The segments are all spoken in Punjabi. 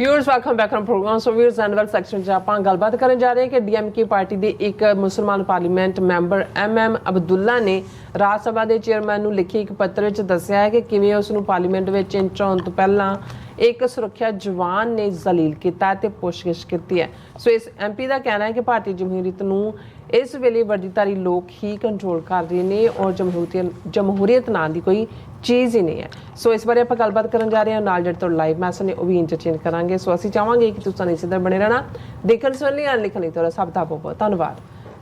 Viewers welcome back from program so viewers annual section 'ਚ ਆਪਾਂ ਗੱਲਬਾਤ ਕਰਨ ਜਾ ਰਹੇ ਹਾਂ ਕਿ ਡੀਐਮਕੇ ਪਾਰਟੀ ਦੇ ਇੱਕ ਮੁਸਲਮਾਨ ਪਾਰਲੀਮੈਂਟ ਮੈਂਬਰ ਐਮਐਮ ਅਬਦੁੱਲਾ ਨੇ ਰਾਜ ਸਭਾ ਦੇ ਚੇਅਰਮੈਨ ਨੂੰ ਲਿਖੇ ਇੱਕ ਪੱਤਰ ਵਿੱਚ ਦੱਸਿਆ ਹੈ ਕਿ ਕਿਵੇਂ ਉਸ ਨੂੰ ਪਾਰਲੀਮੈਂਟ ਵਿੱਚ ਐਂਟਰ ਤੋਂ ਪਹਿਲਾਂ ਇੱਕ ਸੁਰੱਖਿਆ ਜਵਾਨ ਨੇ ਜ਼ਲੀਲ ਕੀਤਾ ਤੇ ਪੁੱਛਗਿੱਛ ਕੀਤੀ ਹੈ ਸੋ ਇਸ ਐਮਪੀ ਦਾ ਕਹਿਣਾ ਹੈ ਕਿ ਭਾਰਤੀ ਜਮਹੂਰੀਅਤ ਨੂੰ ਇਸ ਵੇਲੇ ਵਰਦੀਤਾਰੀ ਲੋਕ ਹੀ ਕੰਟਰੋਲ ਕਰ ਰਹੇ ਨੇ ਔਰ ਜਮਹੂਰੀਅਤ ਜਮਹੂਰੀਅਤ ਨਾਂ ਦੀ ਕੋਈ ਚੀਜ਼ ਹੀ ਨਹੀਂ ਹੈ। ਸੋ ਇਸ ਬਾਰੇ ਆਪਾਂ ਗੱਲਬਾਤ ਕਰਨ ਜਾ ਰਹੇ ਹਾਂ। ਨਾਲ ਜਿਹੜੇ ਤੋਂ ਲਾਈਵ ਮੈਸੇਜ ਨੇ ਉਹ ਵੀ ਇੰਟਰਚੇਂਜ ਕਰਾਂਗੇ। ਸੋ ਅਸੀਂ ਚਾਹਾਂਗੇ ਕਿ ਤੁਸੀਂ ਇਸੇ ਤਰ੍ਹਾਂ ਬਣੇ ਰਹਿਣਾ। ਦੇਖਣ ਸੁਣਨ ਲਈ ਅਨ ਲਿਖਣ ਲਈ ਤੁਹਾਡਾ ਸਭ ਦਾ ਬਹੁਤ ਧੰਨਵਾਦ।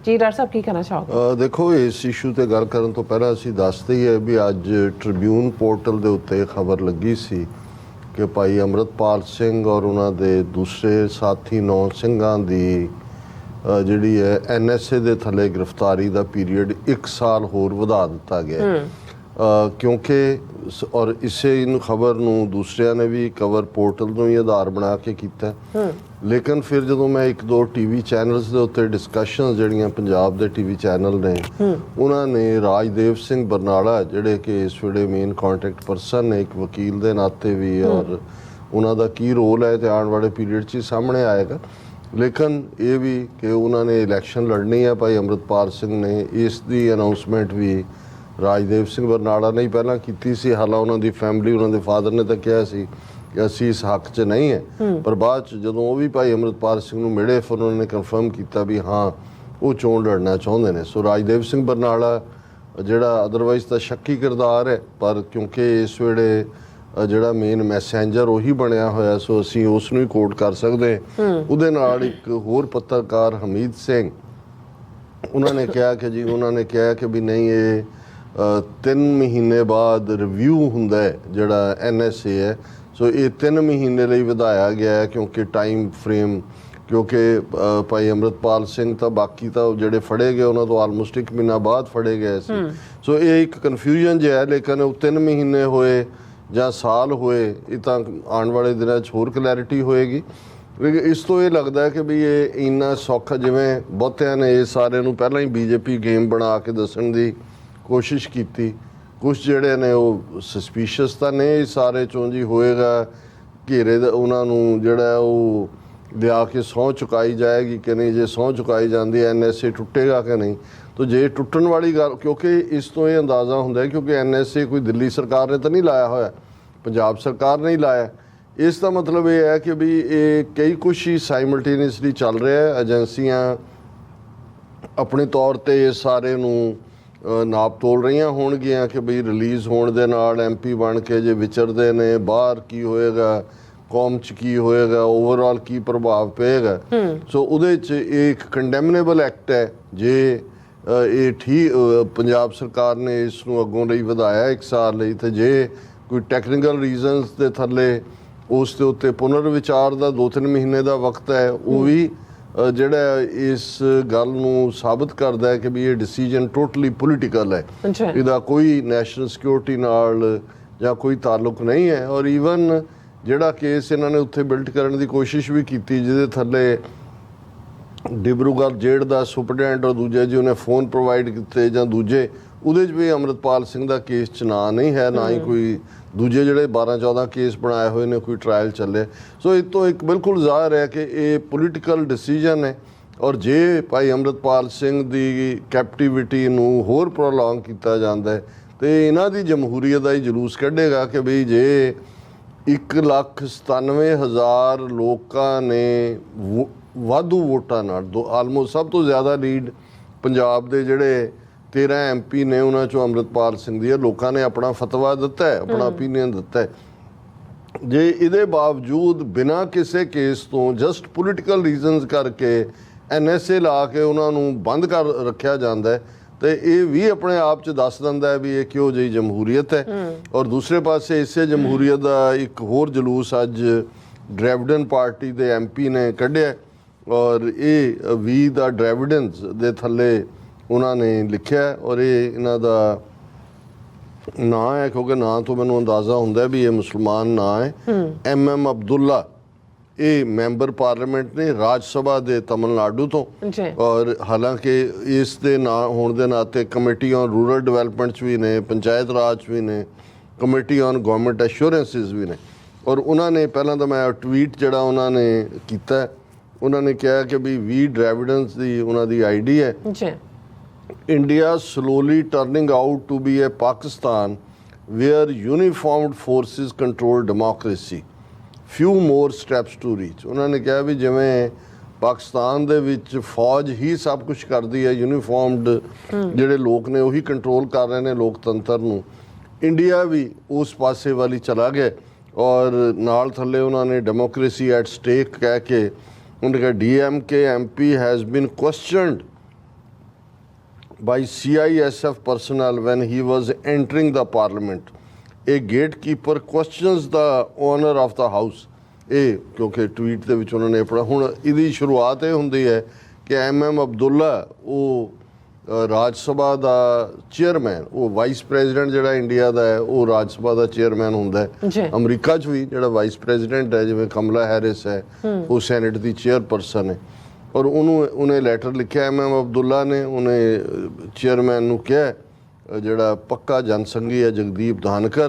ਜੀ ਡਾਕਟਰ ਸਾਹਿਬ ਕੀ ਕਹਿਣਾ ਚਾਹੋਗੇ? ਦੇਖੋ ਇਸ ਇਸ਼ੂ ਤੇ ਗੱਲ ਕਰਨ ਤੋਂ ਪਹਿਲਾਂ ਅਸੀਂ ਦੱਸਦੇ ਹੀ ਹੈ ਵੀ ਅੱਜ ਟ੍ਰਿਬਿਊਨ ਪੋਰਟਲ ਦੇ ਉੱਤੇ ਖਬਰ ਲੱਗੀ ਸੀ ਕਿ ਭਾਈ ਅਮਰਤਪਾਲ ਸਿੰਘ ਔਰ ਉਹਨਾਂ ਦੇ ਦੂਸਰੇ ਸਾਥੀ ਨੌ ਸਿੰਘਾਂ ਦੀ ਜਿਹੜੀ ਹੈ ਐਨਐਸਏ ਦੇ ਥੱਲੇ ਗ੍ਰਿਫਤਾਰੀ ਦਾ ਪੀਰੀਅਡ 1 ਸਾਲ ਹੋਰ ਵਧਾ ਦਿੱਤਾ ਗਿਆ ਹੈ। ਕਿਉਂਕਿ ਸ- ਔਰ ਇਸੇ ਨੂੰ ਖਬਰ ਨੂੰ ਦੂਸਰਿਆਂ ਨੇ ਵੀ ਕਵਰ ਪੋਰਟਲ ਨੂੰ ਹੀ ਆਧਾਰ ਬਣਾ ਕੇ ਕੀਤਾ। ਲੇਕਿਨ ਫਿਰ ਜਦੋਂ ਮੈਂ ਇੱਕ ਦੋ ਟੀਵੀ ਚੈਨਲਸ ਦੇ ਉੱਤੇ ਡਿਸਕਸ਼ਨਸ ਜਿਹੜੀਆਂ ਪੰਜਾਬ ਦੇ ਟੀਵੀ ਚੈਨਲ ਨੇ ਉਹਨਾਂ ਨੇ ਰਾਜਦੇਵ ਸਿੰਘ ਬਰਨਾਲਾ ਜਿਹੜੇ ਕਿ ਇਸ ਵੇਲੇ ਮੇਨ ਕੰਟੈਕਟ ਪਰਸਨ ਨੇ ਇੱਕ ਵਕੀਲ ਦੇ ਨਾਤੇ ਵੀ ਔਰ ਉਹਨਾਂ ਦਾ ਕੀ ਰੋਲ ਹੈ ਤੇ ਆਉਣ ਵਾਲੇ ਪੀਰੀਅਡ 'ਚ ਹੀ ਸਾਹਮਣੇ ਆਏਗਾ। ਲੇਕਿਨ ਇਹ ਵੀ ਕਿ ਉਹਨਾਂ ਨੇ ਇਲੈਕਸ਼ਨ ਲੜਨੀ ਹੈ ਭਾਈ ਅਮਰਤਪਾਲ ਸਿੰਘ ਨੇ ਇਸ ਦੀ ਅਨਾਉਂਸਮੈਂਟ ਵੀ ਰਾਜਦੇਵ ਸਿੰਘ ਬਰਨਾਲਾ ਨੇ ਹੀ ਪਹਿਲਾਂ ਕੀਤੀ ਸੀ। ਹਾਲਾਂ ਉਹਨਾਂ ਦੀ ਫੈਮਿਲੀ ਉਹਨਾਂ ਦੇ ਫਾਦਰ ਨੇ ਤਾਂ ਕਿਹਾ ਸੀ ਕਿ ਅਸੀਂ ਇਸ ਹੱਕ 'ਚ ਨਹੀਂ ਹੈ। ਪਰ ਬਾਅਦ 'ਚ ਜਦੋਂ ਉਹ ਵੀ ਭਾਈ ਅਮਰਤਪਾਲ ਸਿੰਘ ਨੂੰ ਮਿਲੇ ਫਿਰ ਉਹਨਾਂ ਨੇ ਕਨਫਰਮ ਕੀਤਾ ਵੀ ਹਾਂ ਉਹ ਚੋਣ ਲੜਨਾ ਚਾਹੁੰਦੇ ਨੇ। ਸੋ ਰਾਜਦੇਵ ਸਿੰਘ ਬਰਨਾਲਾ ਜਿਹੜਾ ਅਦਰਵਾਈਜ਼ ਤਾਂ ਸ਼ੱਕੀ ਕਿਰਦਾਰ ਹੈ ਪਰ ਕਿਉਂਕਿ ਇਸ ਵੇਲੇ ਜਿਹੜਾ ਮੇਨ ਮੈਸੇਂਜਰ ਉਹੀ ਬਣਿਆ ਹੋਇਆ ਸੋ ਅਸੀਂ ਉਸ ਨੂੰ ਹੀ ਕੋਟ ਕਰ ਸਕਦੇ ਉਹਦੇ ਨਾਲ ਇੱਕ ਹੋਰ ਪੱਤਰਕਾਰ ਹਮੀਦ ਸਿੰਘ ਉਹਨਾਂ ਨੇ ਕਿਹਾ ਕਿ ਜੀ ਉਹਨਾਂ ਨੇ ਕਿਹਾ ਕਿ ਵੀ ਨਹੀਂ ਇਹ 3 ਮਹੀਨੇ ਬਾਅਦ ਰਿਵਿਊ ਹੁੰਦਾ ਹੈ ਜਿਹੜਾ ਐਨਐਸਏ ਹੈ। ਸੋ ਇਹ 3 ਮਹੀਨੇ ਲਈ ਵਧਾਇਆ ਗਿਆ ਹੈ ਕਿਉਂਕਿ ਟਾਈਮ ਫਰੇਮ ਕਿਉਂਕਿ ਭਾਈ ਅਮਰਤਪਾਲ ਸਿੰਘ ਤਾਂ ਬਾਕੀ ਤਾਂ ਜਿਹੜੇ ਫੜੇ ਗਏ ਉਹਨਾਂ ਤੋਂ ਆਲਮੋਸਟ 1 ਮਹੀਨਾ ਬਾਅਦ ਫੜੇ ਗਏ ਸੀ। ਸੋ ਇਹ ਇੱਕ ਕਨਫਿਊਜ਼ਨ ਜਿਹਾ ਹੈ ਲੇਕਿਨ ਉਹ 3 ਮਹੀਨੇ ਹੋਏ ਜਾਂ ਸਾਲ ਹੋਏ ਇਹ ਤਾਂ ਆਉਣ ਵਾਲੇ ਦਿਨਾਂ 'ਚ ਹੋਰ ਕਲੈਰਿਟੀ ਹੋਏਗੀ। ਇਸ ਤੋਂ ਇਹ ਲੱਗਦਾ ਹੈ ਕਿ ਵੀ ਇਹ ਇੰਨਾ ਸੌਖਾ ਜਿਵੇਂ ਬਹੁਤਿਆਂ ਨੇ ਇਹ ਸਾਰੇ ਨੂੰ ਪਹਿਲਾਂ ਹੀ ਬੀਜੇਪੀ ਗੇਮ ਬਣਾ ਕੇ ਦੱਸਣ ਦੀ ਕੋਸ਼ਿਸ਼ ਕੀਤੀ। ਕੁਝ ਜਿਹੜੇ ਨੇ ਉਹ ਸਸਪੀਸ਼ੀਅਸ ਤਾਂ ਨੇ ਸਾਰੇ ਚੋਂ ਜੀ ਹੋਏਗਾ ਘੇਰੇ ਦਾ, ਉਹਨਾਂ ਨੂੰ ਜਿਹੜਾ ਉਹ ਲਿਆ ਕੇ ਸਹੁੰ ਚੁਕਾਈ ਜਾਏਗੀ ਕਿ ਨਹੀਂ, ਜੇ ਸਹੁੰ ਚੁਕਾਈ ਜਾਂਦੀ ਐਨਐਸਏ ਟੁੱਟੇਗਾ ਕਿ ਨਹੀਂ? ਤਾਂ ਜੇ ਟੁੱਟਣ ਵਾਲੀ ਗੱਲ, ਕਿਉਂਕਿ ਇਸ ਤੋਂ ਇਹ ਅੰਦਾਜ਼ਾ ਹੁੰਦਾ ਹੈ, ਕਿਉਂਕਿ ਐਨਐਸਏ ਕੋਈ ਦਿੱਲੀ ਸਰਕਾਰ ਨੇ ਤਾਂ ਨਹੀਂ ਲਾਇਆ ਹੋਇਆ, ਪੰਜਾਬ ਸਰਕਾਰ ਨੇ ਹੀ ਲਾਇਆ। ਇਸ ਦਾ ਮਤਲਬ ਇਹ ਹੈ ਕਿ ਵੀ ਇਹ ਕਈ ਕੁਛ ਹੀ ਸਾਈਮਲਟੇਨੀਅਸਲੀ ਚੱਲ ਰਿਹਾ ਹੈ ਏਜੰਸੀਆਂ ਆਪਣੇ ਤੌਰ ਤੇ ਇਸ ਸਾਰੇ ਨੂੰ ਨਾਪ ਤੋਲ ਰਹੀਆਂ ਹੋਣਗੀਆਂ ਕਿ ਬਈ ਰਿਲੀਜ਼ ਹੋਣ ਦੇ ਨਾਲ ਐਮਪੀ ਬਣ ਕੇ ਜੇ ਵਿਚਰਦੇ ਨੇ ਬਾਹਰ ਕੀ ਹੋਏਗਾ ਕੌਮ ਚ ਕੀ ਹੋਏਗਾ ਓਵਰਆਲ ਕੀ ਪ੍ਰਭਾਵ ਪਏਗਾ। ਸੋ ਉਹਦੇ ਚ ਇਹ ਇੱਕ ਕੰਡੈਮਨੇਬਲ ਐਕਟ ਹੈ ਜੇ ਇਹ ਠੀਕ ਪੰਜਾਬ ਸਰਕਾਰ ਨੇ ਇਸ ਨੂੰ ਅੱਗੋਂ ਲਈ ਵਧਾਇਆ ਇੱਕ ਸਾਲ ਲਈ ਤੇ ਜੇ ਕੋਈ ਟੈਕਨੀਕਲ ਰੀਜ਼ਨਸ ਦੇ ਥੱਲੇ ਉਸ ਦੇ ਉੱਤੇ ਪੁਨਰ ਵਿਚਾਰ ਦਾ 2-3 ਮਹੀਨੇ ਦਾ ਵਕਤ ਹੈ ਉਹ ਵੀ ਜਿਹੜਾ ਇਸ ਗੱਲ ਨੂੰ ਸਾਬਤ ਕਰਦਾ ਹੈ ਕਿ ਵੀ ਇਹ ਡਿਸੀਜਨ ਟੋਟਲੀ ਪੋਲੀਟੀਕਲ ਹੈ। ਇਹਦਾ ਕੋਈ ਨੈਸ਼ਨਲ ਸਿਕਿਉਰਿਟੀ ਨਾਲ ਜਾਂ ਕੋਈ ਤਾਲੁਕ ਨਹੀਂ ਹੈ ਔਰ ਈਵਨ ਜਿਹੜਾ ਕੇਸ ਇਹਨਾਂ ਨੇ ਉੱਥੇ ਬਿਲਡ ਕਰਨ ਦੀ ਕੋਸ਼ਿਸ਼ ਵੀ ਕੀਤੀ ਜਿਹਦੇ ਥੱਲੇ ਡਿਬਰੂਗੜ੍ਹ ਜੇਲ੍ਹ ਦਾ ਸੁਪਰਡੈਂਟ ਔਰ ਦੂਜੇ ਜੀ ਉਹਨੇ ਫੋਨ ਪ੍ਰੋਵਾਈਡ ਕੀਤੇ ਜਾਂ ਦੂਜੇ ਉਹਦੇ 'ਚ ਵੀ ਅਮਰਤਪਾਲ ਸਿੰਘ ਦਾ ਕੇਸ ਚ ਨਾਂ ਨਹੀਂ ਹੈ ਨਾ ਹੀ ਕੋਈ ਦੂਜੇ ਜਿਹੜੇ 12 14 ਕੇਸ ਬਣਾਏ ਹੋਏ ਨੇ ਕੋਈ ਟ੍ਰਾਇਲ ਚੱਲੇ। ਸੋ ਇਹ ਤੋਂ ਇੱਕ ਬਿਲਕੁਲ ਜ਼ਾਹਰ ਹੈ ਕਿ ਇਹ ਪੋਲੀਟੀਕਲ ਡਿਸੀਜਨ ਹੈ ਔਰ ਜੇ ਭਾਈ ਅਮਰਤਪਾਲ ਸਿੰਘ ਦੀ ਕੈਪਟੀਵਿਟੀ ਨੂੰ ਹੋਰ ਪ੍ਰੋਲੋਂਗ ਕੀਤਾ ਜਾਂਦਾ ਹੈ ਤੇ ਇਹਨਾਂ ਦੀ ਜਮਹੂਰੀਅਤ ਦਾ ਹੀ ਜਲੂਸ ਕੱਢੇਗਾ ਕਿ ਬਈ ਜੇ 197000 ਲੋਕਾਂ ਨੇ ਵਾਧੂ ਵੋਟਾਂ ਨਾਲ ਦੋ ਆਲਮੋਸਟ ਸਭ ਤੋਂ ਜ਼ਿਆਦਾ ਲੀਡ ਪੰਜਾਬ ਦੇ ਜਿਹੜੇ 13 ਐਮਪੀ ਨੇ ਉਹਨਾਂ ਚੋਂ ਅੰਮ੍ਰਿਤਪਾਲ ਸਿੰਘ ਦੀ ਹੈ। ਲੋਕਾਂ ਨੇ ਆਪਣਾ ਫਤਵਾ ਦਿੱਤਾ ਹੈ ਆਪਣਾ ਓਪੀਨੀਅਨ ਦਿੱਤਾ ਹੈ। ਜੇ ਇਹਦੇ ਬਾਵਜੂਦ ਬਿਨਾਂ ਕਿਸੇ ਕੇਸ ਤੋਂ ਜਸਟ ਪੋਲੀਟੀਕਲ ਰੀਜ਼ਨਸ ਕਰਕੇ ਐਨਐਸਏ ਲਾ ਕੇ ਉਹਨਾਂ ਨੂੰ ਬੰਦ ਕਰ ਰੱਖਿਆ ਜਾਂਦਾ ਹੈ ਤੇ ਇਹ ਵੀ ਆਪਣੇ ਆਪ ਚ ਦੱਸ ਦਿੰਦਾ ਹੈ ਵੀ ਇਹ ਕਿਹੋ ਜਿਹੀ ਜਮਹੂਰੀਅਤ ਹੈ। ਔਰ ਦੂਸਰੇ ਪਾਸੇ ਇਸੇ ਜਮਹੂਰੀਅਤ ਦਾ ਇੱਕ ਹੋਰ ਜਲੂਸ ਅੱਜ ਡਰੈਵਡਨ ਪਾਰਟੀ ਦੇ ਐਮਪੀ ਨੇ ਕੱਢਿਆ ਔਰ ਇਹ ਵੀ ਦਾ ਡਰੈਵਡਨਸ ਦੇ ਥੱਲੇ ਉਹਨਾਂ ਨੇ ਲਿਖਿਆ ਔਰ ਇਹ ਇਹਨਾਂ ਦਾ ਨਾਂ ਹੈ ਕਿਉਂਕਿ ਨਾਂ ਤੋਂ ਮੈਨੂੰ ਅੰਦਾਜ਼ਾ ਹੁੰਦਾ ਵੀ ਇਹ ਮੁਸਲਮਾਨ ਨਾਂ ਹੈ। ਐਮ ਐਮ ਅਬਦੁੱਲਾ ਇਹ ਮੈਂਬਰ ਪਾਰਲੀਮੈਂਟ ਨੇ ਰਾਜ ਸਭਾ ਦੇ ਤਮਿਲਨਾਡੂ ਤੋਂ। ਔਰ ਹਾਲਾਂਕਿ ਇਸ ਦੇ ਨਾਂ ਹੋਣ ਦੇ ਨਾਤੇ ਕਮੇਟੀ ਔਨ ਰੂਰਲ ਡਿਵੈਲਪਮੈਂਟ 'ਚ ਵੀ ਨੇ ਪੰਚਾਇਤ ਰਾਜ ਵੀ ਨੇ ਕਮੇਟੀ ਔਨ ਗਵਰਨਮੈਂਟ ਐਸ਼ੋਰੈਂਸਿਸ ਵੀ ਨੇ। ਔਰ ਉਹਨਾਂ ਨੇ ਪਹਿਲਾਂ ਤਾਂ ਮੈਂ ਟਵੀਟ ਜਿਹੜਾ ਉਹਨਾਂ ਨੇ ਕੀਤਾ ਉਹਨਾਂ ਨੇ ਕਿਹਾ ਕਿ ਵੀ ਵੀ ਡ੍ਰੈਵਿਡੈਂਸ ਦੀ ਉਹਨਾਂ ਦੀ ਆਈਡੀ ਹੈ। ਜੀ। India slowly turning out to be a Pakistan where uniformed forces control democracy. Few more steps to reach. ਉਹਨਾਂ ਨੇ ਕਿਹਾ ਵੀ ਜਿਵੇਂ ਪਾਕਿਸਤਾਨ ਦੇ ਵਿੱਚ ਫੌਜ ਹੀ ਸਭ ਕੁਝ ਕਰਦੀ ਹੈ ਯੂਨੀਫਾਰਮਡ ਜਿਹੜੇ ਲੋਕ ਨੇ ਉਹੀ ਕੰਟਰੋਲ ਕਰ ਰਹੇ ਨੇ ਲੋਕਤੰਤਰ ਨੂੰ ਇੰਡੀਆ ਵੀ ਉਸ ਪਾਸੇ ਵਾਲੀ ਚਲਾ ਗਿਆ ਔਰ ਨਾਲ ਥੱਲੇ ਉਹਨਾਂ ਨੇ ਡੈਮੋਕ੍ਰੇਸੀ ਐਟ ਸਟੇਕ ਕਹਿ ਕੇ ਉਹਨਾਂ ਕਿਹਾ DMK MP has been questioned by CISF personnel when he was entering the parliament. A gatekeeper questions the owner of the house. ਇਹ ਕਿਉਂਕਿ ਟਵੀਟ ਦੇ ਵਿੱਚ ਉਹਨਾਂ ਨੇ ਪੜਾ ਹੁਣ ਇਹਦੀ ਸ਼ੁਰੂਆਤ ਇਹ ਹੁੰਦੀ ਹੈ ਕਿ ਐਮ ਐਮ ਅਬਦੁੱਲਾ ਉਹ ਰਾਜ ਸਭਾ ਦਾ ਚੇਅਰਮੈਨ ਉਹ ਵਾਈਸ ਪ੍ਰੈਜ਼ੀਡੈਂਟ ਜਿਹੜਾ ਇੰਡੀਆ ਦਾ ਹੈ ਉਹ ਰਾਜ ਸਭਾ ਦਾ ਚੇਅਰਮੈਨ ਹੁੰਦਾ। ਹੈ ਅਮਰੀਕਾ 'ਚ ਵੀ ਜਿਹੜਾ ਵਾਈਸ ਪ੍ਰੈਜ਼ੀਡੈਂਟ ਹੈ ਜਿਵੇਂ ਕਮਲਾ ਹੈਰਿਸ ਹੈ ਉਹ ਸੈਨੇਟ ਦੀ ਚੇਅਰਪਰਸਨ ਹੈ ਔਰ ਉਹਨੂੰ ਉਹਨੇ ਲੈਟਰ ਲਿਖਿਆ ਐਮ ਅਬਦੁੱਲਾ ਨੇ ਉਹਨੇ ਚੇਅਰਮੈਨ ਨੂੰ ਕਿਹਾ ਅ, ਜਿਹੜਾ ਪੱਕਾ ਜਨਸੰਘੀ ਹੈ ਜਗਦੀਪ ਧਾਨਕਰ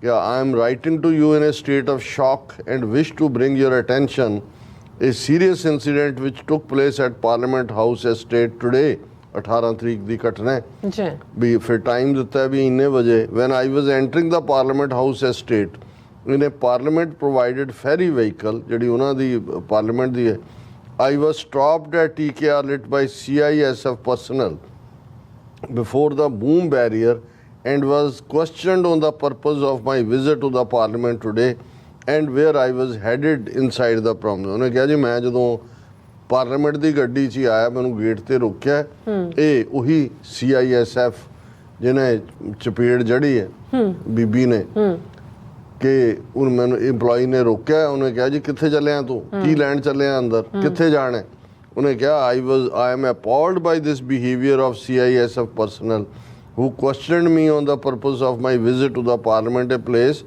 ਕਿ I am writing to you in a state of shock and wish to bring your attention a serious incident which took place at parliament house estate today 18 ਤਰੀਕ ਦੀ ਘਟਨਾ ਹੈ ਜੀ ਵੀ ਫਿਰ ਟਾਈਮ ਦਿੱਤਾ ਵੀ ਇੰਨੇ ਵਜੇ when i was entering the parliament house estate in a parliament provided ferry vehicle ਜਿਹੜੀ ਉਹਨਾਂ ਦੀ ਪਾਰਲੀਮੈਂਟ ਦੀ ਹੈ i was stopped at tkr lit by cisf personnel before the boom barrier and was questioned on the purpose of my visit to the parliament today and where I was headed inside the promenade ਉਹਨੇ ਕਿਹਾ ਜੀ ਮੈਂ ਜਦੋਂ ਪਾਰਲੀਮੈਂਟ ਦੀ ਗੱਡੀ 'ਚ ਆਇਆ ਮੈਨੂੰ ਗੇਟ ਤੇ ਰੋਕਿਆ ਇਹ ਉਹੀ CISF ਜਿਹਨੇ ਚਪੇੜ ਜੜੀ ਹੈ ਬੀਬੀ ਨੇ ਕਿ ਉਹ ਮੈਨੂੰ EMPLOYE ਨੇ ਰੋਕਿਆ ਉਹਨੇ ਕਿਹਾ ਜੀ ਕਿੱਥੇ ਚੱਲਿਆ ਤੂੰ ਕੀ ਲੈਣ ਚੱਲਿਆ ਅੰਦਰ ਕਿੱਥੇ ਜਾਣਾ ਹੈ? ਉਹਨੇ ਕਿਹਾ I was I am appalled by this behaviour of CISF personnel who questioned me on the purpose of my visit to the parliament a place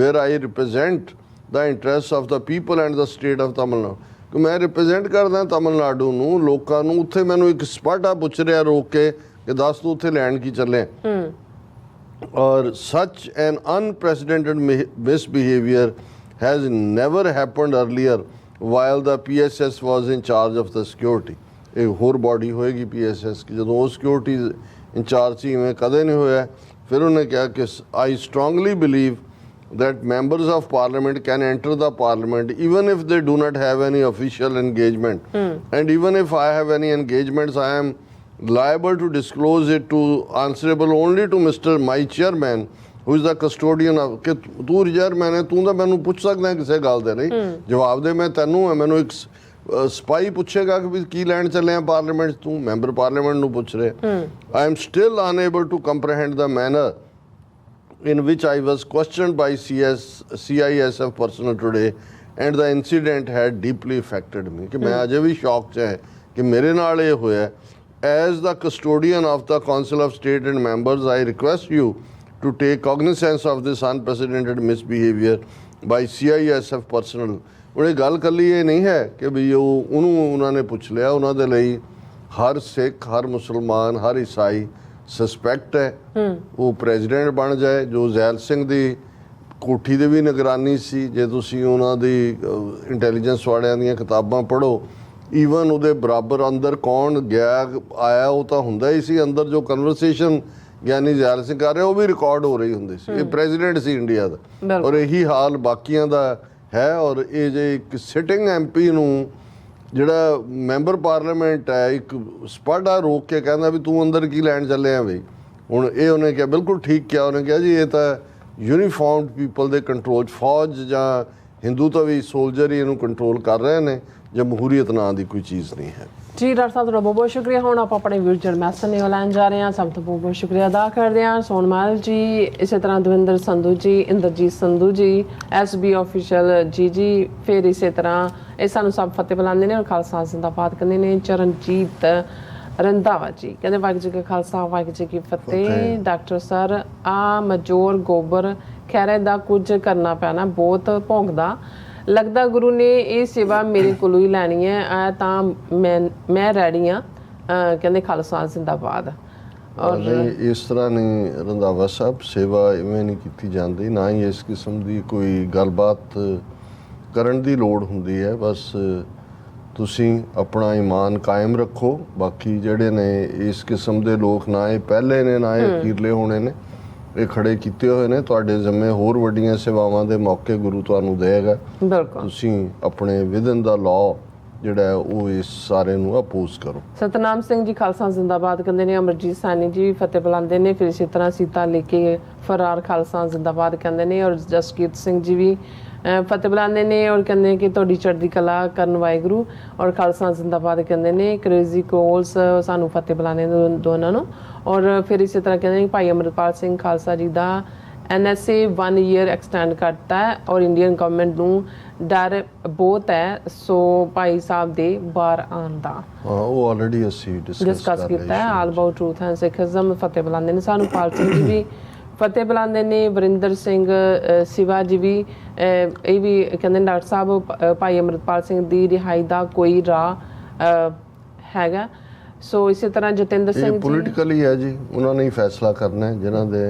where I represent the interests of the people and the state of Tamil Nadu ਕਿ ਮੈਂ ਰਿਪਰੈਜ਼ੈਂਟ ਕਰਦਾ ਤਮਿਲਨਾਡੂ ਨੂੰ ਲੋਕਾਂ ਨੂੰ ਉੱਥੇ ਮੈਨੂੰ ਇੱਕ ਸਪਾਟਾ ਪੁੱਛ ਰਿਹਾ ਰੋਕ ਕੇ ਕਿ ਦੱਸ ਤੂੰ ਉੱਥੇ ਲੈਣ ਕੀ ਚੱਲੇ or such an unprecedented mi- misbehavior has never happened earlier while the PSS was in charge of the security ਇਹ ਹੋਰ ਬਾਡੀ ਹੋਏਗੀ PSS ਕਿ ਜਦੋਂ ਉਹ ਸਿਕਿਉਰਿਟੀ ਇੰਚਾਰਜ ਸੀ ਇਵੇਂ ਕਦੇ ਨਹੀਂ ਹੋਇਆ ਫਿਰ ਉਹਨੇ ਕਿਹਾ ਕਿ I strongly believe that members of parliament can enter the parliament even if they do not have any official engagement and even if i have any engagements i am liable to disclose it to answerable only to mr my chairman who is the custodian of ਕਿ ਤੂੰ chairman ਹੈ ਤੂੰ ਤਾਂ ਮੈਨੂੰ ਪੁੱਛ ਸਕਦਾ ਕਿਸੇ ਗੱਲ ਦੇ ਨਹੀਂ ਜਵਾਬ ਦੇ ਮੈਂ ਤੈਨੂੰ ਹੈ ਮੈਨੂੰ ਇੱਕ ਸਪਾਈ ਪੁੱਛੇਗਾ ਕਿ ਕੀ ਲੈਣ ਚੱਲੇ ਆ ਪਾਰਲੀਮੈਂਟ ਤੂੰ ਮੈਂਬਰ ਪਾਰਲੀਮੈਂਟ ਨੂੰ ਪੁੱਛ ਰਿਹਾ I am still unable to comprehend the manner in which I was questioned by CS, CISF personnel today and the incident had deeply affected me ਕਿ ਮੈਂ ਅਜੇ ਵੀ ਸ਼ੌਕ 'ਚ ਹੈ ਕਿ ਮੇਰੇ ਨਾਲ ਇਹ ਹੋਇਆ। As the custodian of the council of state and members I request you to take cognizance of this unprecedented misbehavior by CISF personnel ਉਹਨੇ ਗੱਲ ਕੱਲੀ ਇਹ ਨਹੀਂ ਹੈ ਕਿ ਵੀ ਉਹ ਉਹਨੂੰ ਉਹਨਾਂ ਨੇ ਪੁੱਛ ਲਿਆ ਉਹਨਾਂ ਦੇ ਲਈ ਹਰ ਸਿੱਖ ਹਰ ਮੁਸਲਮਾਨ ਹਰ ਈਸਾਈ ਸਸਪੈਕਟ ਹੈ ਉਹ ਪ੍ਰੈਜ਼ੀਡੈਂਟ ਬਣ ਜਾਏ ਜੋ ਜ਼ੈਲ ਸਿੰਘ ਦੀ ਕੋਠੀ ਦੇ ਵੀ ਨਿਗਰਾਨੀ ਸੀ ਜੇ ਤੁਸੀਂ ਉਹਨਾਂ ਦੀ ਇੰਟੈਲੀਜੈਂਸ ਵਾਲਿਆਂ ਦੀਆਂ ਕਿਤਾਬਾਂ ਪੜ੍ਹੋ ਈਵਨ ਉਹਦੇ ਬਰਾਬਰ ਅੰਦਰ ਕੌਣ ਗਿਆ ਆਇਆ ਉਹ ਤਾਂ ਹੁੰਦਾ ਹੀ ਸੀ। ਅੰਦਰ ਜੋ ਕਨਵਰਸੇਸ਼ਨ ਗਿਆਨੀ ਜ਼ੈਲ ਸਿੰਘ ਕਰ ਰਿਹਾ ਉਹ ਵੀ ਰਿਕਾਰਡ ਹੋ ਰਹੀ ਹੁੰਦੀ ਸੀ। ਇਹ ਪ੍ਰੈਜ਼ੀਡੈਂਟ ਸੀ ਇੰਡੀਆ ਦਾ। ਔਰ ਇਹੀ ਹਾਲ ਬਾਕੀਆਂ ਦਾ ਹੈ। ਔਰ ਇਹ ਜੇ ਇੱਕ ਸਿਟਿੰਗ ਐਮਪੀ ਨੂੰ ਜਿਹੜਾ ਮੈਂਬਰ ਪਾਰਲੀਮੈਂਟ ਹੈ ਇੱਕ ਸਪਾਡਾ ਰੋਕ ਕੇ ਕਹਿੰਦਾ ਵੀ ਤੂੰ ਅੰਦਰ ਕੀ ਲੈਣ ਚੱਲੇ ਆ ਬਈ? ਹੁਣ ਇਹ ਉਹਨੇ ਕਿਹਾ ਬਿਲਕੁਲ ਠੀਕ ਕਿਹਾ ਉਹਨੇ ਕਿਹਾ ਜੀ ਇਹ ਤਾਂ ਯੂਨੀਫਾਰਮਡ ਪੀਪਲ ਦੇ ਕੰਟਰੋਲ ਫੌਜ ਜਾਂ ਹਿੰਦੂ ਤਾਂ ਵੀ ਸੋਲਜਰ ਹੀ ਇਹਨੂੰ ਕੰਟਰੋਲ ਕਰ ਰਹੇ ਨੇ। ਜਮਹੂਰੀਅਤ ਨਾਂ ਦੀ ਕੋਈ ਚੀਜ਼ ਨਹੀਂ ਹੈ। ਜੀ ਡਾਕਟਰ ਸਾਹਿਬ ਤੁਹਾਡਾ ਬਹੁਤ ਬਹੁਤ ਸ਼ੁਕਰੀਆ। ਹੁਣ ਆਪਾਂ ਆਪਣੇ ਵੀਰ ਜਰਮੈਸਨ ਨੇ ਲੈਣ ਜਾ ਰਹੇ ਹਾਂ। ਸਭ ਤੋਂ ਬਹੁਤ ਬਹੁਤ ਸ਼ੁਕਰੀਆ ਅਦਾ ਕਰਦੇ ਹਾਂ। ਸੋਨਮਾਲ ਜੀ ਇਸੇ ਤਰ੍ਹਾਂ ਦਵਿੰਦਰ ਸੰਧੂ ਜੀ ਇੰਦਰਜੀਤ ਸੰਧੂ ਜੀ ਐਸਬੀ ਆਫੀਸ਼ੀਅਲ ਜੀ ਜੀ ਫਿਰ ਇਸੇ ਤਰ੍ਹਾਂ ਇਹ ਸਾਨੂੰ ਸਭ ਫਤਿਹ ਬੁਲਾਉਂਦੇ ਨੇ ਔਰ ਖਾਲਸਾ ਜ਼ਿੰਦਾਬਾਦ ਕਹਿੰਦੇ ਨੇ ਚਰਨਜੀਤ ਰੰਧਾਵਾ ਜੀ। ਕਹਿੰਦੇ ਵਾਹਿਗੁਰੂ ਜੀ ਕਾ ਖਾਲਸਾ ਵਾਹਿਗੁਰੂ ਜੀ ਕੀ ਫਤਿਹ। ਫਤਿਹ। ਡਾਕਟਰ ਸਰ ਆ ਮਜੋਰ ਗੋਬਰ ਖੈਰੇ ਦਾ ਕੁਝ ਕਰਨਾ ਪੈਣਾ ਬਹੁਤ ਭੌਂਕਦਾ। ਲੱਗਦਾ ਗੁਰੂ ਨੇ ਇਹ ਸੇਵਾ ਮੇਰੇ ਕੋਲੋਂ ਹੀ ਲੈਣੀ ਹੈ। ਆ ਤਾਂ ਮੈਂ ਮੈਂ ਰੈਡੀ ਆ ਕਹਿੰਦੇ ਖਾਲਸਾ ਜ਼ਿੰਦਾਬਾਦ। ਔਰ ਇਸ ਤਰ੍ਹਾਂ ਨਹੀਂ ਰੰਧਾਵਾ ਸਾਹਿਬ ਸੇਵਾ ਇਵੇਂ ਨਹੀਂ ਕੀਤੀ ਜਾਂਦੀ ਨਾ ਹੀ ਇਸ ਕਿਸਮ ਦੀ ਕੋਈ ਗੱਲਬਾਤ ਕਰਨ ਦੀ ਲੋੜ ਹੁੰਦੀ ਹੈ। ਬਸ ਤੁਸੀਂ ਆਪਣਾ ਈਮਾਨ ਕਾਇਮ ਰੱਖੋ। ਬਾਕੀ ਜਿਹੜੇ ਨੇ ਇਸ ਕਿਸਮ ਦੇ ਲੋਕ ਨਾ ਇਹ ਪਹਿਲੇ ਨੇ ਨਾ ਇਹ ਅਖੀਰਲੇ ਹੋਣੇ ਨੇ। ਇਹ ਖੜੇ ਕੀਤੇ ਹੋਏ ਨੇ। ਤੁਹਾਡੇ ਜ਼ਿੰਮੇ ਹੋਰ ਵੱਡੀਆਂ ਸੇਵਾਵਾਂ ਦੇ ਮੌਕੇ ਗੁਰੂ ਤੁਹਾਨੂੰ ਦੇਗਾ ਬਿਲਕੁਲ। ਤੁਸੀਂ ਆਪਣੇ ਵਿਦਨ ਦਾ ਲਾਅ ਜਿਹੜਾ ਉਹ ਇਸ ਸਾਰੇ ਨੂੰ ਅਪੋਜ਼ ਕਰੋ। ਸਤਨਾਮ ਸਿੰਘ ਜੀ ਖਾਲਸਾ ਜ਼ਿੰਦਾਬਾਦ ਕਹਿੰਦੇ ਨੇ ਅਮਰਜੀਤ ਸਾਨੀ ਜੀ ਫਤਿਹ ਬੁਲਾਉਂਦੇ ਨੇ ਫਿਰ ਇਸੇ ਤਰ੍ਹਾਂ ਸੀਤਾ ਲੈ ਕੇ ਫਰਾਰ ਖਾਲਸਾ ਜ਼ਿੰਦਾਬਾਦ ਕਹਿੰਦੇ ਨੇ ਔਰ ਜਸਕੀਰਤ ਸਿੰਘ ਜੀ ਵੀ ਫਤਿਹ ਬੁਲਾਉਂਦੇ ਨੇ ਔਰ ਕਹਿੰਦੇ ਕਿ ਤੁਹਾਡੀ ਚੜ੍ਹਦੀ ਕਲਾ ਕਰਨ ਵਾਹਿਗੁਰੂ ਔਰ ਖਾਲਸਾ ਜ਼ਿੰਦਾਬਾਦ ਕਹਿੰਦੇ ਨੇ ਕ੍ਰੇਜ਼ੀ ਕੋਲਸ ਸਾਨੂੰ ਫਤਿਹ ਬੁਲਾਉਂਦੇ ਨੇ ਦੋਨਾਂ ਨੂੰ। ਔਰ ਫਿਰ ਇਸੇ ਤਰ੍ਹਾਂ ਕਹਿੰਦੇ ਨੇ ਭਾਈ ਅਮਰਪਾਲ ਸਿੰਘ ਖਾਲਸਾ ਜੀ ਦਾ ਐਨਐਸਏ 1 ਇਅਰ ਐਕਸਟੈਂਡ ਕਰਤਾ ਹੈ ਔਰ ਇੰਡੀਅਨ ਗਵਰਨਮੈਂਟ ਨੂੰ ਡਰ ਬਹੁਤ ਹੈ ਸੋ ਭਾਈ ਸਾਹਿਬ ਦੇ ਬਾਹਰ ਆਉਣ ਦਾ। ਉਹ ਆਲਰੇਡੀ ਅਸੀਂ ਡਿਸਕਸ ਕੀਤਾ ਹੈ all about truth and Sikhism ਫਤਿਹ ਬੁਲਾਉਂਦੇ ਨੇ ਸਾਨੂੰ ਪਾਲ ਸਿੰਘ ਜੀ ਵੀ ਫਤਿਹ ਬੁਲਾਉਂਦੇ ਨੇ ਵਰਿੰਦਰ ਸਿੰਘ ਸਿਵਾ ਜੀ ਵੀ ਇਹ ਵੀ ਕਹਿੰਦੇ ਡਾਕਟਰ ਸਾਹਿਬ ਭਾਈ ਅਮਰਪਾਲ ਸਿੰਘ ਦੀ ਰਿਹਾਈ ਦਾ ਕੋਈ ਰਾਹ ਹੈਗਾ। ਸੋ ਇਸੇ ਤਰ੍ਹਾਂ ਜਤਿੰਦਰ ਇਹ ਸਿੰਘ ਜੀ ਪੋਲੀਟੀਕਲੀ ਹੈ ਜੀ ਉਹਨਾਂ ਨੇ ਹੀ ਫੈਸਲਾ ਕਰਨਾ ਹੈ ਜਿਨ੍ਹਾਂ ਦੇ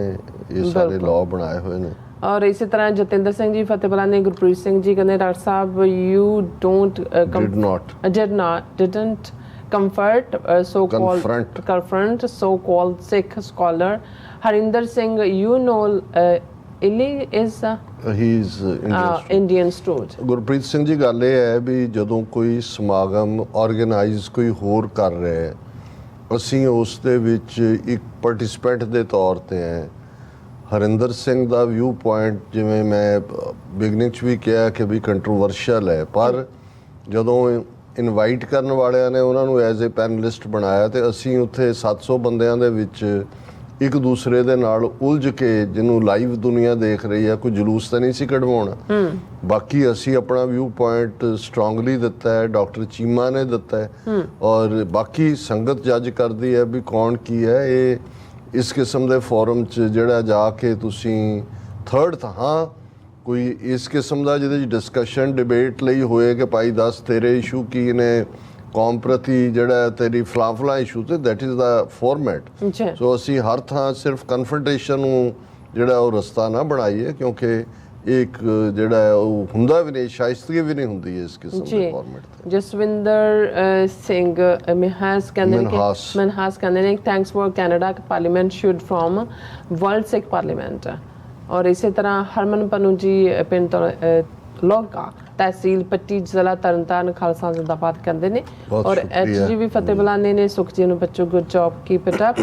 ਇਹ ਸਾਰੇ ਲਾਅ ਬਣਾਏ ਹੋਏ ਨੇ। ਔਰ ਇਸੇ ਤਰ੍ਹਾਂ ਜਤਿੰਦਰ ਸਿੰਘ ਜੀ ਫਤਿਹ ਬੁਲਾਉਂਦੇ ਨੇ, ਗੁਰਪ੍ਰੀਤ ਸਿੰਘ ਜੀ ਕਹਿੰਦੇ doctor Sahib you don't did not not didn't comfort uh, so called Confront. confront so called Sikh scholar Harinder Singh you know uh, Illy is is uh, Indian student Gurpreet Singh ji ਗੱਲ ਇਹ ਹੈ ਵੀ ਜਦੋਂ ਕੋਈ ਸਮਾਗਮ ਆਰਗੇਨਾਈਜ਼ ਕੋਈ ਹੋਰ ਕਰ ਰਿਹਾ ਹੈ ਅਸੀਂ ਉਸ ਦੇ ਵਿੱਚ ਇੱਕ ਪਾਰਟਿਸਿਪੈਂਟ ਦੇ ਤੌਰ ਤੇ ਹੈ। ਹਰਿੰਦਰ ਸਿੰਘ ਦਾ ਵਿਊ ਪੁਆਇੰਟ ਜਿਵੇਂ ਮੈਂ ਬਿਗਨਿੰਗ ਚ ਵੀ ਕਿਹਾ ਕਿ ਵੀ ਕੰਟਰੋਵਰਸ਼ੀਅਲ ਹੈ ਪਰ ਜਦੋਂ ਇਨਵਾਈਟ ਕਰਨ ਵਾਲਿਆਂ ਨੇ ਉਹਨਾਂ ਨੂੰ ਐਜ਼ ਅ ਪੈਨਲਿਸਟ ਬਣਾਇਆ ਤੇ ਅਸੀਂ ਉੱਥੇ 700 ਬੰਦਿਆਂ ਦੇ ਵਿੱਚ ਇੱਕ ਦੂਸਰੇ ਦੇ ਨਾਲ ਉਲਝ ਕੇ ਜਿਹਨੂੰ ਲਾਈਵ ਦੁਨੀਆ ਦੇਖ ਰਹੀ ਹੈ ਕੋਈ ਜਲੂਸ ਤਾਂ ਨਹੀਂ ਸੀ ਕਢਵਾਉਣਾ। ਬਾਕੀ ਅਸੀਂ ਆਪਣਾ ਵਿਊ ਪੁਆਇੰਟ ਸਟਰੋਂਗਲੀ ਦਿੱਤਾ ਹੈ ਡਾਕਟਰ ਚੀਮਾ ਨੇ ਦਿੱਤਾ ਹੈ। ਔਰ ਬਾਕੀ ਸੰਗਤ ਜੱਜ ਕਰਦੀ ਹੈ ਵੀ ਕੌਣ ਕੀ ਹੈ। ਇਹ ਇਸ ਕਿਸਮ ਦੇ ਫੋਰਮ 'ਚ ਜਿਹੜਾ ਜਾ ਕੇ ਤੁਸੀਂ ਥਰਡ ਹਾਂ ਕੋਈ ਇਸ ਕਿਸਮ ਦਾ ਜਿਹਦੇ 'ਚ ਡਿਸਕਸ਼ਨ ਡਿਬੇਟ ਲਈ ਹੋਏ ਕਿ ਭਾਈ ਦੱਸ ਤੇਰੇ ਇਸ਼ੂ ਕੀ ਨੇ ਕੌਮ ਪ੍ਰਤੀ ਜਿਹੜਾ ਤੇਰੀ ਫਲਾਫਲਾ ਇਸ਼ੂ ਤੇ that is the format so ਅਸੀਂ ਹਰ ਥਾਂ ਸਿਰਫ ਕਨਫਰੰਟੇਸ਼ਨ ਨੂੰ ਜਿਹੜਾ ਉਹ ਰਸਤਾ ਨਾ ਬਣਾਈਏ ਕਿਉਂਕਿ ਇੱਕ ਜਿਹੜਾ ਉਹ ਹੁੰਦਾ ਵੀ ਨਹੀਂ ਸ਼ਾਇਸਤਗੀ ਵੀ ਨਹੀਂ ਹੁੰਦੀ ਇਸ ਕਿਸਮ ਦੇ ਫਾਰਮੈਟ ਤੇ। ਜਸਵਿੰਦਰ ਸਿੰਘ ਅ, ਮਿਨਹਾਸ ਕਹਿੰਦੇ ਨੇ ਕਿ ਮਿਨਹਾਸ। ਕਹਿੰਦੇ ਨੇ thanks for Canada parliament should from world Sikh parliament ਔਰ ਇਸੇ ਤਰ੍ਹਾਂ ਹਰਮਨ ਪਨੂ ਜੀ ਪਿੰਡ ਲੋਕਾ ਤਹਿਸੀਲ ਪੱਟੀ ਜ਼ਿਲ੍ਹਾ ਤਰਨਤਾਰਨ ਖਾਲਸਾ ਜ਼ਿੰਦਾਬਾਦ ਕਹਿੰਦੇ ਨੇ। ਔਰ ਸ਼ੁਕਰੀਆ। ਐਚ ਜੀ ਵੀ ਫਤਿਹ ਬੁਲਾਉਂਦੇ ਨੇ ਸੁਖਜੀ ਨੂੰ ਬੱਚੋ good job keep it up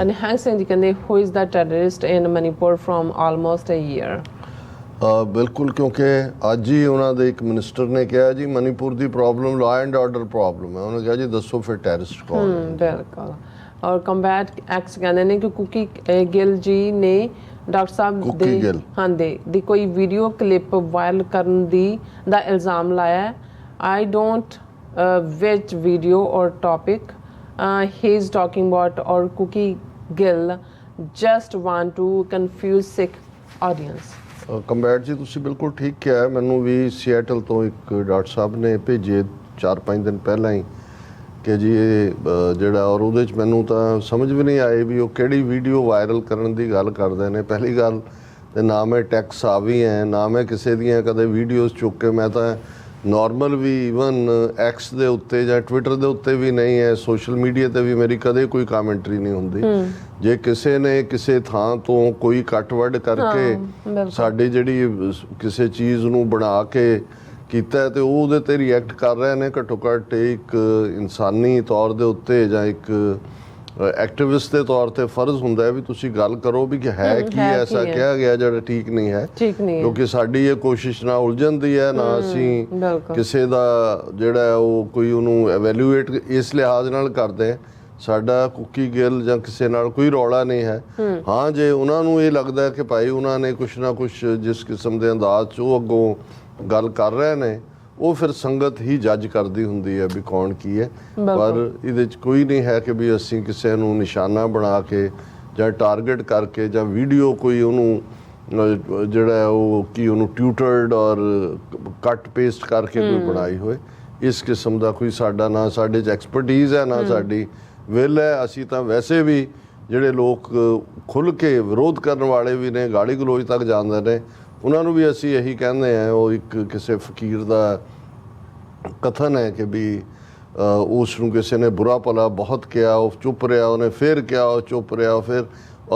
and hang Singh ji ਕਹਿੰਦੇ who is the terrorist in Manipur from almost a year ਬਿਲਕੁਲ ਕਿਉਂਕਿ ਅੱਜ ਹੀ ਉਹਨਾਂ ਦੇ ਇੱਕ ਮਿਨਿਸਟਰ ਨੇ ਕਿਹਾ ਜੀ ਮਨੀਪੁਰ ਦੀ problem law and order problem ਹੈ। ਉਹਨੇ ਕਿਹਾ ਜੀ ਦੱਸੋ ਫਿਰ ਟੈਰਰਿਸਟ ਕੌਣ ਹੈ ਬਿਲਕੁਲ। ਔਰ ਕੰਬੈਟ ਐਕਸ ਕਹਿੰਦੇ ਨੇ ਕਿ ਕੁਕੀ ਗਿੱਲ ਜੀ ਨੇ ਡਾਕਟਰ ਸਾਹਿਬ ਕੁਕੀ ਦੇ ਗਿੱਲ। ਹਾਂਜੀ ਦੀ ਕੋਈ ਵੀਡੀਓ ਕਲਿੱਪ ਵਾਇਰਲ ਕਰਨ ਦੀ ਦਾ ਇਲਜ਼ਾਮ ਲਾਇਆ ਹੈ ਆਈ ਡੋਂਟ ਵਿਚ ਵੀਡੀਓ ਔਰ topic he is talking about ਔਰ Kuki Gill just want to confuse Sikh audience combat ਜੀ ਤੁਸੀਂ ਬਿਲਕੁਲ ਠੀਕ ਕਿਹਾ ਹੈ। ਮੈਨੂੰ ਵੀ ਸੀਐਟਲ ਤੋਂ ਇੱਕ ਡਾਕਟਰ ਸਾਹਿਬ ਨੇ ਭੇਜੇ 4-5 ਦਿਨ ਪਹਿਲਾਂ ਹੀ ਕਿ ਜੀ ਇਹ ਜਿਹੜਾ ਔਰ ਉਹਦੇ ਚ ਮੈਨੂੰ ਤਾਂ ਸਮਝ ਵੀ ਨਹੀਂ ਆਈ ਵੀ ਉਹ ਕਿਹੜੀ ਵੀਡੀਓ ਵਾਇਰਲ ਕਰਨ ਦੀ ਗੱਲ ਕਰਦੇ ਨੇ। ਪਹਿਲੀ ਗੱਲ ਤੇ ਨਾ ਮੈਂ ਟੈਕਸ ਆ ਵੀ ਹੈ ਨਾ ਮੈਂ ਕਿਸੇ ਦੀਆਂ ਕਦੇ ਵੀਡੀਓਜ਼ ਚੁੱਕ ਕੇ ਮੈਂ ਤਾਂ ਨਾਰਮਲ ਵੀ ਇਵਨ ਐਕਸ ਦੇ ਉੱਤੇ ਜਾਂ ਟਵਿੱਟਰ ਦੇ ਉੱਤੇ ਵੀ ਨਹੀਂ ਹੈ ਸੋਸ਼ਲ ਮੀਡੀਆ ਤੇ ਵੀ ਮੇਰੀ ਕਦੇ ਕੋਈ ਕਮੈਂਟਰੀ ਨਹੀਂ ਹੁੰਦੀ। ਜੇ ਕਿਸੇ ਨੇ ਕਿਸੇ ਥਾਂ ਤੋਂ ਕੋਈ ਕੱਟ ਵੱਢ ਕਰਕੇ। ਸਾਡੀ ਜਿਹੜੀ ਕਿਸੇ ਚੀਜ਼ ਨੂੰ ਬਣਾ ਕੇ ਕੀਤਾ ਤੇ ਉਹ ਉਹਦੇ ਤੇ ਰਿਐਕਟ ਕਰ ਰਹੇ ਨੇ ਘੱਟੋ ਘੱਟ ਇੱਕ ਇਨਸਾਨੀ ਤੌਰ ਦੇ ਉੱਤੇ ਜਾਂ ਇੱਕ ਐਕਟਿਵਿਸਟ ਦੇ ਤੌਰ ਤੇ ਫਰਜ਼ ਹੁੰਦਾ ਹੈ ਵੀ ਤੁਸੀਂ ਗੱਲ ਕਰੋ ਵੀ ਕਿ ਹੈ ਕੀ ਐਸਾ। ਕਿਹਾ ਗਿਆ ਜਿਹੜਾ ਠੀਕ ਨਹੀਂ ਹੈ ਕਿਉਂਕਿ ਸਾਡੀ ਇਹ ਕੋਸ਼ਿਸ਼ ਨਾ ਉਲਝਣ ਦੀ ਹੈ ਨਾ ਅਸੀਂ। ਕਿਸੇ ਦਾ ਜਿਹੜਾ ਉਹ ਕੋਈ ਉਹਨੂੰ ਐਵੈਲੂਏਟ ਇਸ ਲਿਹਾਜ਼ ਨਾਲ ਕਰਦੇ। ਸਾਡਾ ਕੁੱਕੀ ਗਿੱਲ ਜਾਂ ਕਿਸੇ ਨਾਲ ਕੋਈ ਰੌਲਾ ਨਹੀਂ ਹੈ ਹਾਂ ਜੇ ਉਹਨਾਂ ਨੂੰ ਇਹ ਲੱਗਦਾ ਕਿ ਭਾਈ ਉਹਨਾਂ ਨੇ ਕੁਛ ਨਾ ਕੁਛ ਜਿਸ ਕਿਸਮ ਦੇ ਅੰਦਾਜ਼ 'ਚ ਉਹ ਅੱਗੋਂ ਗੱਲ ਕਰ ਰਹੇ ਨੇ ਉਹ ਫਿਰ ਸੰਗਤ ਹੀ ਜੱਜ ਕਰਦੀ ਹੁੰਦੀ ਹੈ ਵੀ ਕੌਣ ਕੀ ਹੈ। ਪਰ ਇਹਦੇ 'ਚ ਕੋਈ ਨਹੀਂ ਹੈ ਕਿ ਵੀ ਅਸੀਂ ਕਿਸੇ ਨੂੰ ਨਿਸ਼ਾਨਾ ਬਣਾ ਕੇ ਜਾਂ ਟਾਰਗੇਟ ਕਰਕੇ ਜਾਂ ਵੀਡੀਓ ਕੋਈ ਉਹਨੂੰ ਜਿਹੜਾ ਉਹ ਕੀ ਉਹਨੂੰ ਟਿਊਟਰਡ ਔਰ ਕੱਟ ਪੇਸਟ ਕਰਕੇ ਕੋਈ ਬਣਾਈ ਹੋਏ ਇਸ ਕਿਸਮ ਦਾ ਕੋਈ ਸਾਡਾ ਨਾ ਸਾਡੇ ਚ ਐਕਸਪਰਟਿਜ਼ ਹੈ ਨਾ ਸਾਡੀ ਵਿਲ ਹੈ। ਅਸੀਂ ਤਾਂ ਵੈਸੇ ਵੀ ਜਿਹੜੇ ਲੋਕ ਖੁੱਲ ਕੇ ਵਿਰੋਧ ਕਰਨ ਵਾਲੇ ਵੀ ਨੇ ਗਾਲੀ ਗਲੋਚ ਤੱਕ ਜਾਂਦੇ ਨੇ ਉਹਨਾਂ ਨੂੰ ਵੀ ਅਸੀਂ ਇਹੀ ਕਹਿੰਦੇ ਆ ਉਹ ਇੱਕ ਕਿਸੇ ਫਕੀਰ ਦਾ ਕਥਨ ਹੈ ਕਿ ਵੀ ਅ, ਉਸ ਨੂੰ ਕਿਸੇ ਨੇ ਬੁਰਾ ਭਲਾ ਬਹੁਤ ਕਿਹਾ ਉਹ ਚੁੱਪ ਰਿਹਾ ਉਹਨੇ ਫਿਰ ਕਿਹਾ ਉਹ ਚੁੱਪ ਰਿਹਾ ਫਿਰ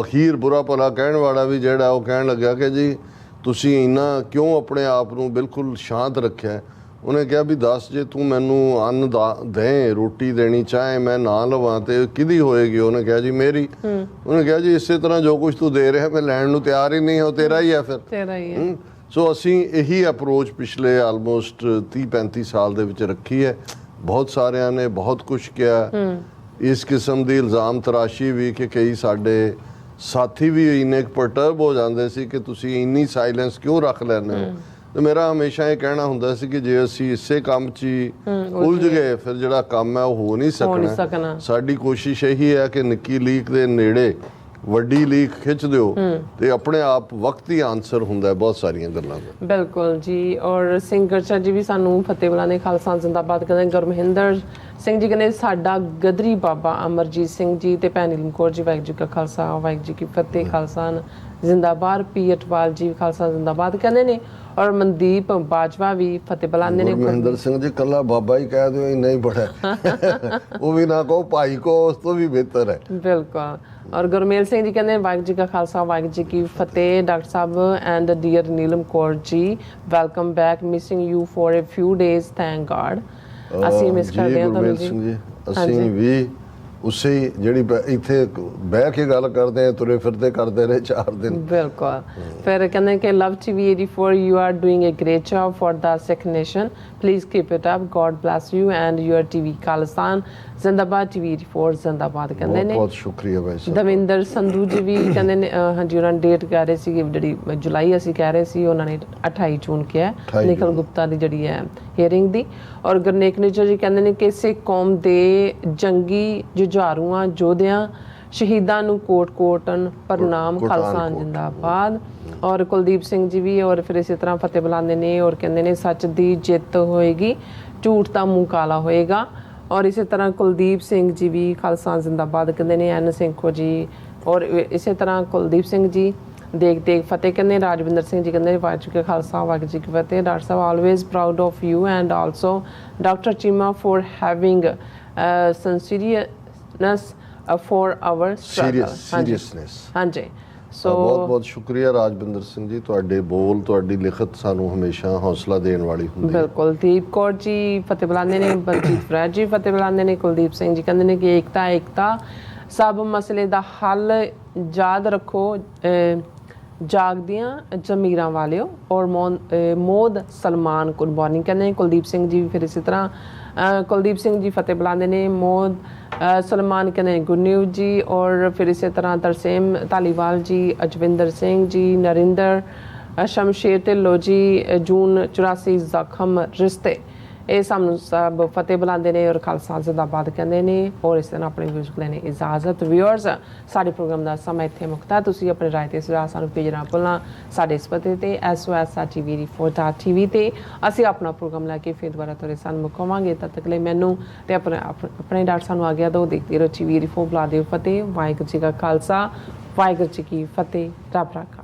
ਅਖੀਰ ਬੁਰਾ ਭਲਾ ਕਹਿਣ ਵਾਲਾ ਵੀ ਜਿਹੜਾ ਉਹ ਕਹਿਣ ਲੱਗਾ ਕਿ ਜੀ ਤੁਸੀਂ ਇੰਨਾ ਕਿਉਂ ਆਪਣੇ ਆਪ ਨੂੰ ਬਿਲਕੁਲ ਸ਼ਾਂਤ ਰੱਖਿਆ? ਉਹਨੇ ਕਿਹਾ ਵੀ ਦੱਸ ਜੇ ਤੂੰ ਮੈਨੂੰ ਅੰਨ ਦਾ ਦੇ ਰੋਟੀ ਦੇਣੀ ਚਾਹੇ ਮੈਂ ਨਾ ਲਵਾਂ ਤੇ ਕਿਹਦੀ ਹੋਏਗੀ? ਉਹਨੇ ਕਿਹਾ ਜੀ ਮੇਰੀ। ਉਹਨੇ ਕਿਹਾ ਜੀ ਇਸੇ ਤਰ੍ਹਾਂ ਜੋ ਕੁਝ ਤੂੰ ਦੇ ਰਿਹਾ ਮੈਂ ਲੈਣ ਨੂੰ ਤਿਆਰ ਹੀ ਨਹੀਂ ਹਾਂ ਤੇਰਾ ਹੀ ਹੈ ਫਿਰ। ਤੇਰਾ ਹੀ ਹੈ। ਸੋ ਅਸੀਂ ਇਹੀ ਅਪਰੋਚ ਪਿਛਲੇ ਆਲਮੋਸਟ 30 35 ਸਾਲ ਦੇ ਵਿੱਚ ਰੱਖੀ ਹੈ। ਬਹੁਤ ਸਾਰਿਆਂ ਨੇ ਬਹੁਤ ਕੁਝ ਕਿਹਾ। ਇਸ ਕਿਸਮ ਦੀ ਇਲਜ਼ਾਮ ਤਰਾਸ਼ੀ ਵੀ ਕਿ ਕਈ ਸਾਡੇ ਸਾਥੀ ਵੀ ਇੰਨੇ ਪਰਟਰਬ ਹੋ ਜਾਂਦੇ ਸੀ ਕਿ ਤੁਸੀਂ ਇੰਨੀ ਸਾਇਲੈਂਸ ਕਿਉਂ ਰੱਖ ਲੈਂਦੇ ਹੋ। ਤੇ ਮੇਰਾ ਹਮੇਸ਼ਾ ਇਹ ਕਹਿਣਾ ਹੁੰਦਾ ਸੀ ਕਿ ਜੇ ਅਸੀਂ ਇਸੇ ਕੰਮ 'ਚ ਹੀ ਉਲਝ ਗਏ ਫਿਰ ਜਿਹੜਾ ਕੰਮ ਹੈ ਉਹ ਹੋ ਨਹੀਂ ਸਕਣਾ। ਸਾਡੀ ਕੋਸ਼ਿਸ਼ ਇਹੀ ਹੈ ਕਿ ਨਿੱਕੀ ਲੀਕ ਦੇ ਨੇੜੇ ਵੱਡੀ ਲੀਕ ਖਿੱਚ ਦਿਓ ਤੇ ਆਪਣੇ ਆਪ ਵਕਤ ਹੀ ਆਨਸਰ ਹੁੰਦਾ ਹੈ ਬਹੁਤ ਸਾਰੀਆਂ ਗੱਲਾਂ ਦਾ। ਬਿਲਕੁਲ ਜੀ ਔਰ ਸਿੰਘ ਗਰਚਾ ਜੀ ਵੀ ਸਾਨੂੰ ਫਤਿਹਵਾਲਾ ਨੇ ਖਾਲਸਾ ਜ਼ਿੰਦਾਬਾਦ ਕਹਿੰਦੇ ਗੁਰਮਹਿੰਦਰ ਸਿੰਘ ਜੀ ਕਹਿੰਦੇ ਸਾਡਾ ਗਦਰੀ ਬਾਬਾ ਅਮਰਜੀਤ ਸਿੰਘ ਜੀ ਤੇ ਭੈਣ ਕੌਰ ਜੀ ਵਾਹਿਗੁਰੂ ਜੀ ਕਾ ਖਾਲਸਾ ਵਾਹਿਗੁਰੂ ਜੀ ਕੀ ਫਤਿਹ ਖਾਲਸਾ ਜ਼ਿੰਦਾਬਾਦ ਪੀ ਅਟਵਾਲ ਜੀ ਖਾਲਸਾ ਜ਼ਿੰਦਾਬਾਦ ਕਹਿੰਦੇ ਨੇ ਔਰ ਮਨਦੀਪ ਬਾਜਵਾ ਵੀ ਫਤਿਹ ਬੁਲਾਉਂਦੇ ਨੇ। ਗੁਰਮਹਿੰਦਰ ਸਿੰਘ ਜੀ ਕੱਲਾ ਬਾਬਾ ਹੀ ਕਹਿ ਦਿਓ ਇੰਨਾ ਹੀ ਬੜਾ। ਉਹ ਵੀ ਨਾ ਕਹੋ ਭਾਈ ਕੋ ਉਸ ਤੋਂ ਵੀ ਬਿਹਤਰ ਹੈ। ਬਿਲਕੁਲ। ਔਰ ਗੁਰਮੇਲ ਸਿੰਘ ਜੀ ਕਹਿੰਦੇ ਵਾਹਿਗੁਰੂ ਜੀ ਕਾ ਖਾਲਸਾ ਵਾਹਿਗੁਰੂ ਜੀ ਕੀ ਫਤਿਹ doctor Sahib and dear Neelam Kaur ji welcome back missing you for a few days thank God ਅਸੀਂ ਮਿਸ ਕਰਦੇ ਹਾਂ ਤੁਹਾਨੂੰ ਜੀ। ਅਸੀਂ ਵੀ ਉਸੇ ਜਿਹੜੀ ਇੱਥੇ ਬਹਿ ਕੇ ਗੱਲ ਕਰਦੇ ਆ, ਤੁਰੇ ਫਿਰਦੇ ਕਰਦੇ ਰਹੇ 4 ਦਿਨ। ਬਿਲਕੁਲ। ਫਿਰ ਕਹਿੰਦੇ ਕਿ love TV 84 you are doing a great job for the Sikh nation please keep it up God bless you and your TV ਖਾਲਸਾਨ ਜ਼ਿੰਦਾਬਾਦ ਟੀਵੀ 84 ਜ਼ਿੰਦਾਬਾਦ ਕਹਿੰਦੇ ਨੇ। ਬਹੁਤ ਸ਼ੁਕਰੀਆ ਭਾਈ ਸਾਹਿਬ। ਦਵਿੰਦਰ ਸੰਧੂ ਜੀ ਵੀ ਕਹਿੰਦੇ ਨੇ ਹਾਂਜੀ ਉਹਨਾਂ ਡੇਟ ਕਹਿ ਰਹੇ ਸੀ ਜਿਹੜੀ ਜੁਲਾਈ ਅਸੀਂ ਕਹਿ ਰਹੇ ਸੀ ਉਹਨਾਂ ਨੇ 28 ਜੂਨ ਕਿਹਾ 28 ਨਿਖਲ ਗੁਪਤਾ ਦੀ ਜਿਹੜੀ ਹੈ ਹੀਅਰਿੰਗ ਦੀ। ਔਰ ਗੁਰਨੇਕ ਨਿੱਜਰ ਜੀ ਕਹਿੰਦੇ ਨੇ ਕਿ ਸਿੱਖ ਕੌਮ ਦੇ ਜੰਗੀ ਜੁਝਾਰੂਆਂ ਯੋਧਿਆਂ ਸ਼ਹੀਦਾਂ ਨੂੰ ਕੋਟ ਕੋਟਨ ਪ੍ਰਣਾਮ ਖਾਲਸਾ। ਜਿੰਦਾਬਾਦ। ਔਰ ਕੁਲਦੀਪ ਸਿੰਘ ਜੀ ਵੀ ਔਰ ਫਿਰ ਇਸੇ ਤਰ੍ਹਾਂ ਫਤਿਹ ਬੁਲਾਉਂਦੇ ਨੇ ਔਰ ਕਹਿੰਦੇ ਨੇ ਸੱਚ ਦੀ ਜਿੱਤ ਹੋਏਗੀ ਝੂਠ ਦਾ ਮੂੰਹ ਕਾਲਾ ਹੋਏਗਾ। ਔਰ ਇਸੇ ਤਰ੍ਹਾਂ ਕੁਲਦੀਪ ਸਿੰਘ ਜੀ ਵੀ ਖਾਲਸਾ ਜ਼ਿੰਦਾਬਾਦ ਕਹਿੰਦੇ ਨੇ ਐਨ ਸਿੰਘੋ ਜੀ। ਔਰ ਇਸੇ ਤਰ੍ਹਾਂ ਕੁਲਦੀਪ ਸਿੰਘ ਜੀ ਦੇਖ ਦੇਖ ਫਤਿਹ ਕਹਿੰਦੇ ਰਾਜਵਿੰਦਰ ਸਿੰਘ ਜੀ ਕਹਿੰਦੇ ਵਾਹਿਗੁਰੂ ਕਾ ਖਾਲਸਾ ਵਾਹਿਗੁਰੂ ਜੀ ਕੀ ਫਤਿਹ। Doctor Sahib always proud of you and also doctor Cheema for having sincereness for our seriousness ਹਾਂਜੀ। ਸੋ ਬਹੁਤ ਬਹੁਤ ਸ਼ੁਕਰੀਆ ਰਾਜਵਿੰਦਰ ਸਿੰਘ ਜੀ ਤੁਹਾਡੇ ਬੋਲ ਤੁਹਾਡੀ ਲਿਖਤ ਸਾਨੂੰ ਹਮੇਸ਼ਾ ਹੌਸਲਾ ਦੇਣ ਵਾਲੀ ਹੁੰਦੀ ਹੈ। ਬਿਲਕੁਲ ਦੀਪ ਕੌਰ ਜੀ ਫਤਿਹ ਬੁਲਾਉਂਦੇ ਨੇ ਬਲਜੀਤ ਫਰੈਜ ਜੀ ਫਤਿਹ ਬੁਲਾਉਂਦੇ ਨੇ ਕੁਲਦੀਪ ਸਿੰਘ ਜੀ ਕਹਿੰਦੇ ਨੇ ਕਿ ਏਕਤਾ ਏਕਤਾ ਸਭ ਮਸਲੇ ਦਾ ਹੱਲ ਯਾਦ ਰੱਖੋ ਜਾਗਦੀਆਂ ਜ਼ਮੀਰਾਂ ਵਾਲਿਓ ਔਰ ਮੋਦ ਸਲਮਾਨ ਮਾਰਨਿੰਗ ਕਹਿੰਦੇ ਨੇ ਕੁਲਦੀਪ ਸਿੰਘ ਜੀ ਵੀ ਫਿਰ ਇਸੇ ਤਰ੍ਹਾਂ ਕੁਲਦੀਪ ਸਿੰਘ ਜੀ ਫਤਿਹ ਬੁਲਾਉਂਦੇ ਨੇ ਮੋਦ ਅਹ, ਸਲਮਾਨ ਕਹਿੰਦੇ ਨੇ ਜੀ ਔਰ ਫਿਰ ਇਸੇ ਤਰ੍ਹਾਂ ਤਰਸੇਮ ਧਾਲੀਵਾਲ ਜੀ ਅਜਵਿੰਦਰ ਸਿੰਘ ਜੀ ਨਰਿੰਦਰ ਸ਼ਮਸ਼ੇਰ ਢਿੱਲੋਂ ਜੀ ਜੂਨ 84 ਜ਼ਖਮ ਰਿਸ਼ਤੇ। ਇਹ ਸਾਨੂੰ ਸਭ ਫਤਿਹ ਬੁਲਾਉਂਦੇ ਨੇ ਔਰ ਖਾਲਸਾ ਜ਼ਿੰਦਾਬਾਦ ਕਹਿੰਦੇ ਨੇ ਔਰ ਇਸ ਤਰ੍ਹਾਂ ਆਪਣੇ ਵਿਊਜ਼ ਲੈਣੇ ਇਜਾਜ਼ਤ। ਵਿਊਅਰਸ ਸਾਡੇ ਪ੍ਰੋਗਰਾਮ ਦਾ ਸਮਾਂ ਇੱਥੇ ਮੁਕਤਾ ਤੁਸੀਂ ਆਪਣੇ ਰਾਏ ਤੇ ਸੁਝਾਅ ਸਾਨੂੰ ਭੇਜਣਾ ਭੁੱਲਣਾ। ਸਾਡੇ ਇਸ ਪਤੇ ਤੇ sos.tv4.tv ਤੇ ਅਸੀਂ ਆਪਣਾ ਪ੍ਰੋਗਰਾਮ ਲੈ ਕੇ ਫਿਰ ਦੁਬਾਰਾ ਤੁਹਾਡੇ ਸਾਹਮਣੇ ਮੁਕਾਵਾਂਗੇ ਤਦ ਤੱਕ ਲਈ ਮੈਨੂੰ ਤੇ ਆਪਣੇ ਆਪ- ਆਪਣੇ ਡਾਕਟਰ ਸਾਨੂੰ ਆਗਿਆ ਦਿਓ। ਦੇਖਦੇ ਰਹੋ ਟੀਵੀ ਰਿਫੋ ਬੁਲਾ ਦਿਓ। ਫਤਿਹ। ਵਾਹਿਗੁਰੂ ਜੀ ਕਾ ਖਾਲਸਾ। ਵਾਹਿਗੁਰੂ ਜੀ ਕੀ ਫਤਿਹ। ਰੱਬ ਰਾਖਾ।